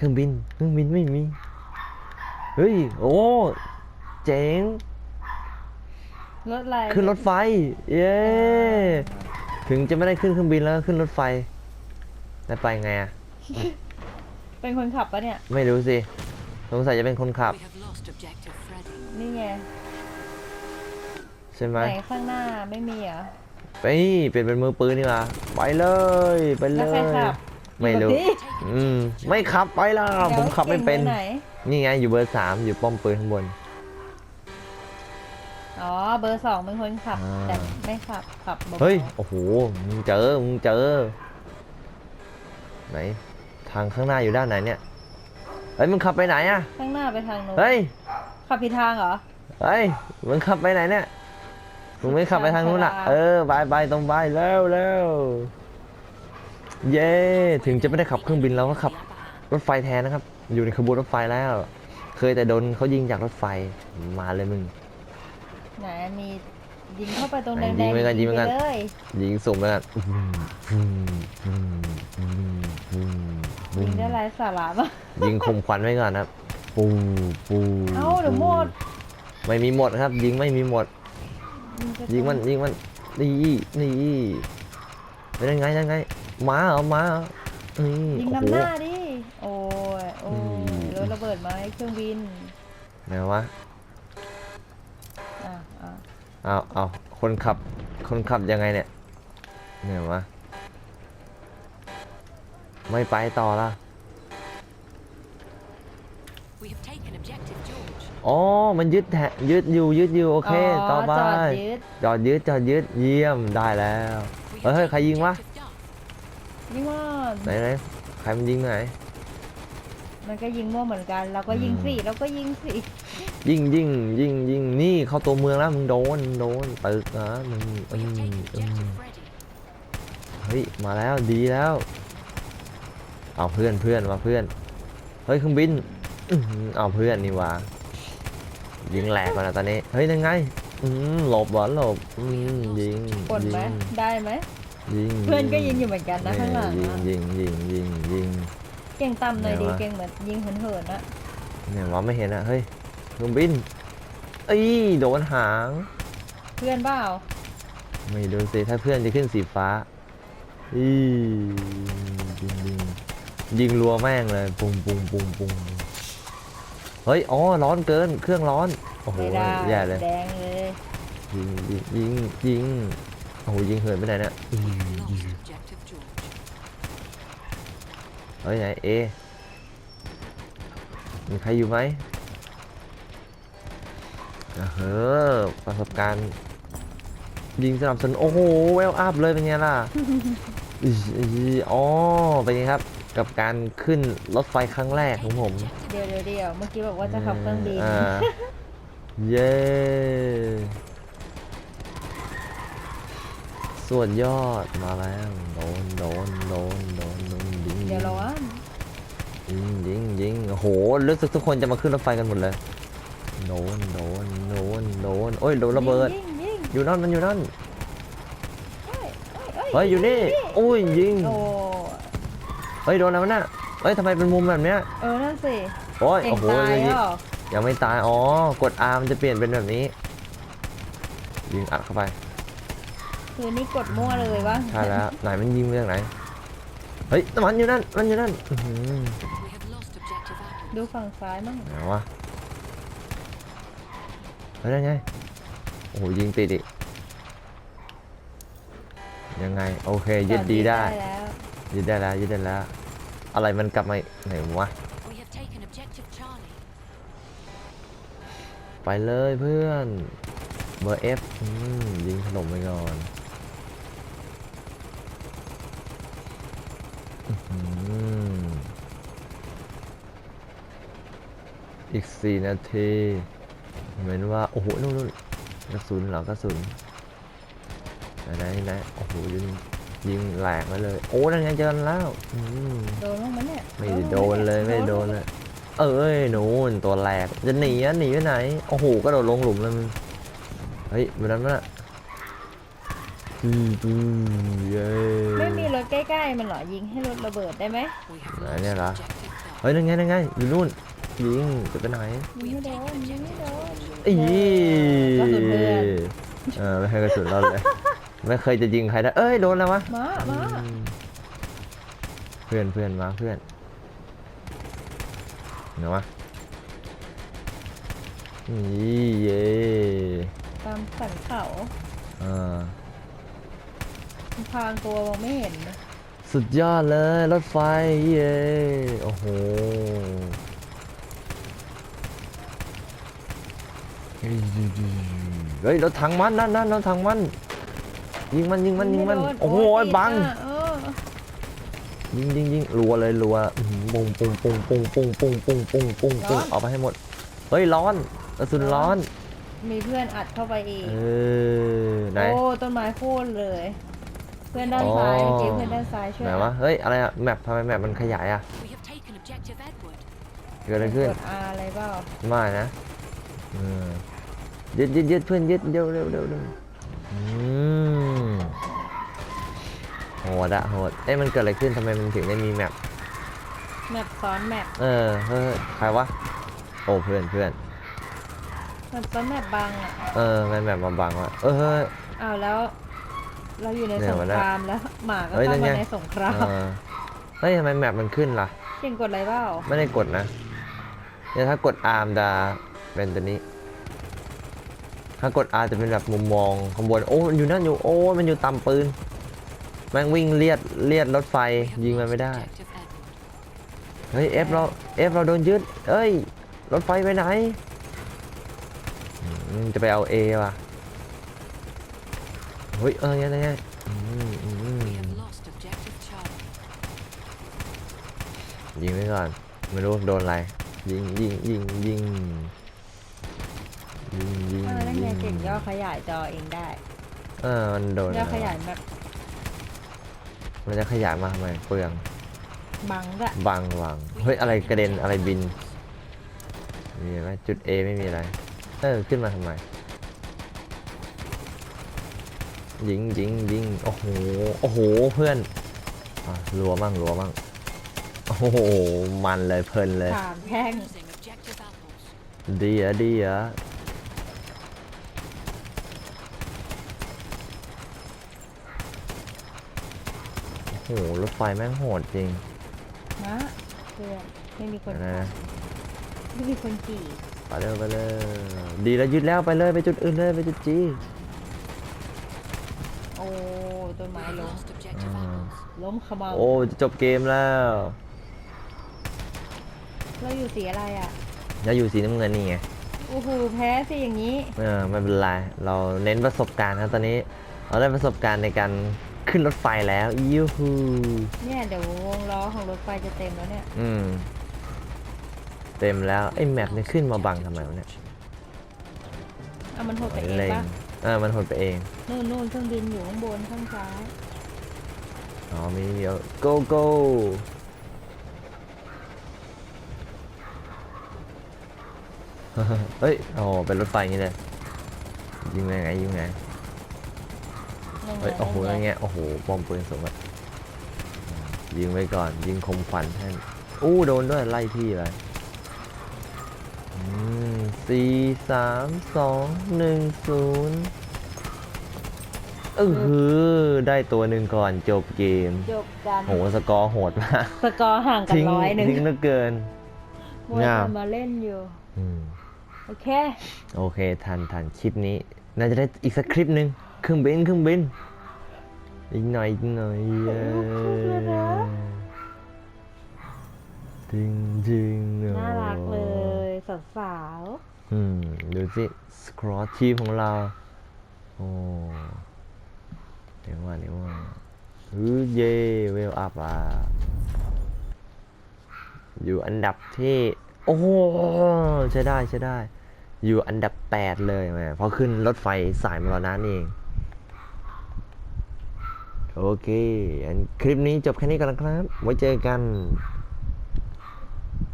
เครื่องบิน เครื่องบินไม่มี เฮ้ย โอ้ เจ๋ง รถอะไรขึ้นรถไฟ เย้ ถึงจะไม่ได้ขึ้นเครื่องบินแล้วก็ขึ้นรถไฟแล้วไปไงอะเป็นคนขับปะเนี่ย ไม่รู้สิ สงสัยจะเป็นคนขับ We have lost objective Freddy. นี่ไงใช่ไหมไหนข้างหน้าไม่มีเหรอไปเปลี่ยนเป็นมือปืนนี่มาไปเลย ไปเลแล้วใครยขับ ไม่รู้อยู่กับพี่อืม ไม่ขับไปล่ะผมขับไม่เป็นแล้วก่งไปไหนนี่ไงอยู่เบอร์สามอยู่ป้อมปืนข้างบน อ๋อ เบอร์สองเป็นคนขับ อ่า แต่ไม่ขับ ขับเบาๆเฮ้ย โอ้โห มึงเจอ มึงเจอ ไหน ทางข้างหน้าอยู่ด้านไหนเนี่ย เฮ้ย มึงขับไปไหนอะ ข้างหน้าไปทางโน้นเฮ้ย ขับผิดทางเหรอ เฮ้ย มึงขับไปไหนเนี่ย มึงไม่ขับไปทางนู้นอะทางขวาเออไปไปตรงไปเร็วเร็ว เย้ถึงจะไม่ได้ขับเครื่องบินเราก็ขับรถไฟแทนนะครับ อยู่ในขบวนรถไฟแล้ว เคยแต่โดนเขายิงจากรถไฟมาเลยมึงไหนมียิงเข้าไปตรงไหแดนงยิงไว้กันยิงไว้กันเลยยิงสุ่มแล้วกันอืมอืมอืมอืมอืมอืยิงมได้ไรสาระปะยิงคมควันไว้ก่อนครับ ปูปูเอ้าเดี๋ยวหมด ไม่มีหมดครับ ยิงไม่มีหมดจะยิงมันยิงมันนี่นี่เป็นยังไงยังไง มาเหรอมาเหรอนี่ยิงโอ้นำโหหน้าดิ โอ้ยโอ้อืยมรถระเบิดไหมเครื่องบิน ไหนวะอะอะเอาเอาคนขับคนขับยังไงเนี่ยไหนวะไม่ไปต่อละ We have taken objective George. อ๋อ มันยึดแทะยึดอยู่ยึดอยู่โอเค ต่อไปจอดยึดจอดยึดจอดยึดเยี่ยมได้แล้ว We เฮ้ย have เฮ้ยใคร taken ยิงวะ objective Duff. ยิงม่อนไหนไหนใครมันยิงไหน มันก็ยิงมั่วเหมือนกันเราก็ยิงอืมสิเราก็ยิงสิยิงยิงยิงยิงนี่เข้าตัวเมืองแล้วมึงโดนมึงโดนตึกนะมึงอื We have ม taken อืม objective Freddy. เฮ้ยมาแล้วดีแล้ว เอาเพื่อนเพื่อนมาเพื่อนเฮ้ยเครื่องบินอื้อหือเอาเพื่อนนี่หว่ายิงแหลกมาแล้วตอนนี้เฮ้ยยังไงอืมหลบวะหลบอืมยิงกดไหมยิงได้ไหม ยิงเพื่อนก็ยิงอยู่เหมือนกันนะข้างหลังยิงอะยิงยิงยิงยิง เก่งต่ำหน่อยไหนดีวะ เก่งเหมือนยิงเหินๆนะเนี่ยว่าไม่เห็นอะเฮ้ยเครื่องบินเอ้ยโดนหาง เพื่อนเปล่าไม่ดูสิถ้าเพื่อนจะขึ้นสีฟ้าอียิงยิงยิงรัวแม่งเลยปุ้งปุ้งปุ้งปุ้งเฮ้ยอ๋อร้อนเกินเครื่องร้อนโอ้โหไม่ได้แย่เลยแดงเลยยิงยิงยิงยิง โอ้โหยิงเหินไปไหนเนี่ยอื We ม have lost objective George. เฮ้ยไหนเอมีใครอยู่ไหมอะเฮ้อประสบการณ์ยิงสนับสนุนโอ้โหเวลอัพเลยเป็นไงล่ะอีอีอ๋อเป็นไงครับกับการขึ้นรถไฟครั้งแรกของผม เดี๋ยวเดี๋ยวเดี๋ยวเมื่อกี้บอกว่าจะขับเครื่องบินอ่าเย้ ส่วนยอดมาแล้วโดนโดนโดนโดนโดนยิงเดี๋ยวร้อนยิงยิงยิงโอ้โหรู้สึกทุกคนจะมาขึ้นรถไฟกันหมดเลยโดนโดนโดนโดนโอ้ยโดนระเบิด ยิงยิงอยู่นั่นมันอยู่นั่นเฮ้ยเฮ้ยเฮ้ยอยู่นี่อุ้ยยิงโอ้เฮ้ยโดนอะไรวะน่ะเฮ้ยทำไมเป็นมุมแบบเนี้ยเออนั่นสิโอ้ยเก่งโอ้โหตายยิงเหรอยังไม่ตายอ๋อกด R มันจะเปลี่ยนเป็นแบบนี้ยิงอัดเข้าไป คือนี่กดมั่วเลยวะใช่แล้วไหนมันยิงมาจากไหนเฮ้ยมันอยู่นั่นมันอยู่นั่นอื้อหือ We have lost objective Apple. ดูฝั่งซ้ายมั่งไหนวะเฮ้ยได้ไงโอ้โหยิงติดอีกยังไงโอเคยึดดีได้ แล้วยึดได้แล้วยึดได้แล้ว อะไรมันกลับมาไหนวะ We have taken objective Charlie. ไปเลยเพื่อน เบอร์เอฟยิงขนมไปก่อน อื้อหืออีกสี่นาทีเหมือนว่า โอ้โหนู่นนู่นกระสุนเหรอกระสุนไหนไหนไหนโอ้โหยิงยิงแหลกมาเลย โอ้นั่นไงเจอกันแล้วอืมโดนบ้างไหมเนี่ยไม่ได้โดนเลยไม่ได้โดนเลยเอ้ยหนูนตัวแรกจะหนีอะหนีไปไหน โอ้โหกระโดดลงหลุมเลยมึงเฮ้ยมันนั้นมันอะ อืมอืมเย้ไม่มีรถใกล้ๆ มันเหรอยิงให้รถระเบิดได้ไหม We have Này lost nè là- objective Duff. เฮ้ยนั่นไงนั่นไงอยู่นู่นยิงจะไปไหนยิงไม่โดนยิงไม่โดนอีกระสุนเพื่อนเออไม่ให้กระสุนเราเลยไม่เคยจะยิงใครได้เอ้ยโดนแล้ววะมามาอืมเพื่อนเพื่อนมาเพื่อนเนาะวะนี่เย่ตามสันเขาอ่า พรางตัวมองไม่เห็นนะสุดยอดเลยรถไฟเย่โอ้โหเฮ้ยรถถังมันนั่นนั่นรถถังมัน ยิงมันยิงมันยิงมันไโดโอ้โหติดบังอะเออยิงยิงยิงรัวเลยรัวอื้อหือปุ้งปุ้งปุ้งปุ้งปุ้งปุ้งปุ้งปุ้งปุ้งปุ้งเอาไปให้หมด เฮ้ยร้อนกระสุนร้อน มีเพื่อนอัดเข้าไปอีกเออไหนโอ้ต้นไม้โค่นเลย เพื่อนด้านซ้ายอ๋อเมื่อกี้เพื่อนด้านซ้ายช่วยไหนวะ เฮ้ย อะไรอะแมปทำไมแมปมันขยายอะ We have taken objective Edward. เกิดอะไรขึ้น กด R อะไรเปล่าไม่นะเออยึดยึดยึดเพื่อนยึดเร็วเร็วเร็วเร็วอืมโหดอะโหดเอ้ยมันเกิดอะไรขึ้นทำไมมันถึงได้มีแมป แมปซ้อนแมปเออเฮ้ยใครวะ โอ้เพื่อนเพื่อน แมปซ้อนแมปบังอะเออแมปแมปมาบังวะเออเฮ้ย อ้าวแล้ว เราอยู่ในเนี่สยงมันคอะรามแล้วหมาก็เฮ้ยเข้านั่นไงมาในสงครามเออเฮ้ยทำไมแมปมันขึ้นล่ะเก่งกดอะไรเปล่าไม่ได้กดนะเนี่ยถ้ากด R มนจะเป็นตัวนี้ ถ้ากด R จะเป็นแบบมุมมองข้างบนโอ้มันอยู่นั่นอยู่โอ้มันอยู่ต่ำปืนแม่งวิ่งเลียดเลียดรถไฟ We have ยิงมัน lost ไม่ได้ objective Edward. เฮ้ย F เรา F เราโดนยึดเอ้ยรถไฟไปไหนอืมจะไปเอา A ว่ะ เฮ้ยเออยังไงยังไงอืมอืม We have lost objective Charlie. ยิงไว้ก่อน ไม่รู้โดนอะไร ยิงยิงยิงยิงยิงยิงเออนั่นไงยิเก่งย่อขยายจอเองได้ เออมันโดนย่ออะไรขยายแบบ มันจะขยายมาทำไมเปลือง บังด้วยบังวางเฮ้ยอะไรกระเด็นอะไรบินมีไหมจุด A ไม่มีอะไร เออขึ้นมาทำไม ยิงยิงยิงโอ้โหโอ้โหเพื่อนอะรัวมั่งรัวมั่งโอ้โหมันเลยเพลินเลยสามแท่ง Losing objective apples. ดีอะดีอะโอ้โหรถไฟแม่งโหดจริงนะเพื่อนไม่มีคนนะไม่มีคนขี่ไปเลยไปเลยดีแล้วยึดแล้วไปเลยไปจุดอื่นเลยไปจุดจี โอ้ต้นไม้ We ล้ม lost objective Ah. apples. ล้มขมังโอ้จะจบเกมแล้วเราอยู่สีอะไรอะจะอยู่สีน้ำเงินนี่ไงโอ้โหแพ้สิอย่างนี้เออไม่เป็นไรเราเน้นประสบการณ์ครับตอนนี้ เราได้ประสบการณ์ในการขึ้นรถไฟแล้วยูฮูเนี่ยเดี๋ยววงล้อของรถไฟจะเต็มแล้วเนี่ยอืมเต็มแล้วไอ้แมปนี่ขึ้นมาบังทำไมวะเนี่ยเอามันหดไปเองเล็งปะเออมันหดไปเอง นู่นนู่นเครื่องบินอยู่ข้างบนข้างซ้ายอ๋อมีเดียว go go เฮ้ยโอ้โหเป็นรถไฟอย่างนี้เลย ยิงไงไงยิงไงนั่นไงเฮ้ยโอ้โหนั่อนย่างไงเงี้ยโอ้โหบอมปืนสูงอะยิงไว้ก่อน ยิงคมควันให้อู้โดนด้วยไล่ที่เลยอืม สี่สามสองหนึ่งศูนย์เออหือได้ตัวหนึ่งก่อนจบเกม จบกันโหสกอร์โหดมากสกอร์ห่างกันทิ้งร้อยหนึ่งทิ้งเหลือเกินมัวงามแต่มาเล่นอยู่อืมโอเค โอเค ทันทันคลิปนี้ น่าจะได้อีกสักคลิปหนึ่งเครื่องบินเครื่องบินอีกหน่อยอีกหน่อยเย้จริงจริงๆน่ารักเลโอ้ยสาว อืม ดูสิสครอตทีมของเรา โอ้เดี๋ยวว่าเดี๋ยวว่าฮือเย่เวลอัพอะ อยู่อันดับที่ โอ้ใช้ได้ใช้ได้ อยู่อันดับ 8 เลยแมเพราะขึ้นรถไฟสายมรณะนี่เองโอเค อันคลิปนี้จบแค่นี้ก่อนนะครับ ไว้เจอกัน